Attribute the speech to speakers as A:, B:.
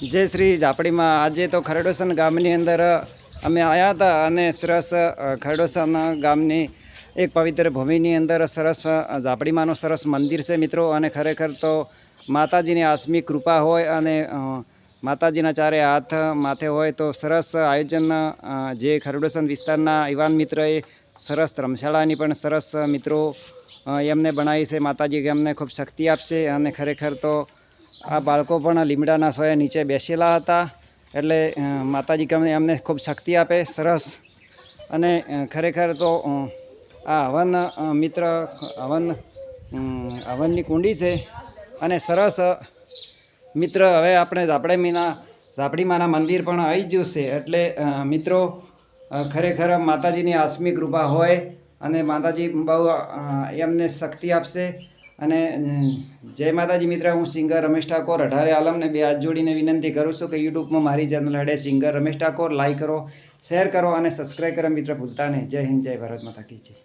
A: જય શ્રી ઝાપડીમાં. આજે તો ખરડોસન ગામની અંદર અમે આવ્યા હતા અને સરસ ખરડોસન ગામની એક પવિત્ર ભૂમિની અંદર સરસ ઝાપડીમાંનું સરસ મંદિર છે મિત્રો. અને ખરેખર તો માતાજીની આસમી કૃપા હોય અને માતાજીના ચારે હાથ માથે હોય તો સરસ આયોજન જે ખરડોસન વિસ્તારના યુવાન મિત્રએ સરસ ધર્મશાળાની પણ સરસ મિત્રો એમને બનાવી છે. માતાજી એમને ખૂબ શક્તિ આપશે અને ખરેખર તો આ બાળકો પણ લીમડાના સોયા નીચે બેસેલા હતા એટલે માતાજી ગમે એમને ખૂબ શક્તિ આપે, સરસ. અને ખરેખર તો આ હવન મિત્ર, હવન હવનની કુંડી છે અને સરસ મિત્ર, હવે આપણે ઝાપડે મીના ઝાપડીમાના મંદિર પણ આવી ગયું છે એટલે મિત્રો ખરેખર માતાજીની આસમી કૃપા હોય અને માતાજી બહુ એમને શક્તિ આપશે. અને જય માતાજી મિત્ર, હું સિંગર રમેશ ઠાકોર, અઢારે આલમને બે હાથ જોડીને વિનંતી કરું છું કે યુટ્યુબમાં મારી ચેનલ હડે સિંગર રમેશ ઠાકોર લાઈક કરો શેર કરો અને સબસ્ક્રાઈબ કરો મિત્ર, ભૂલતા નહીં. જય હિન્દ, જય ભારત માતા કી જય.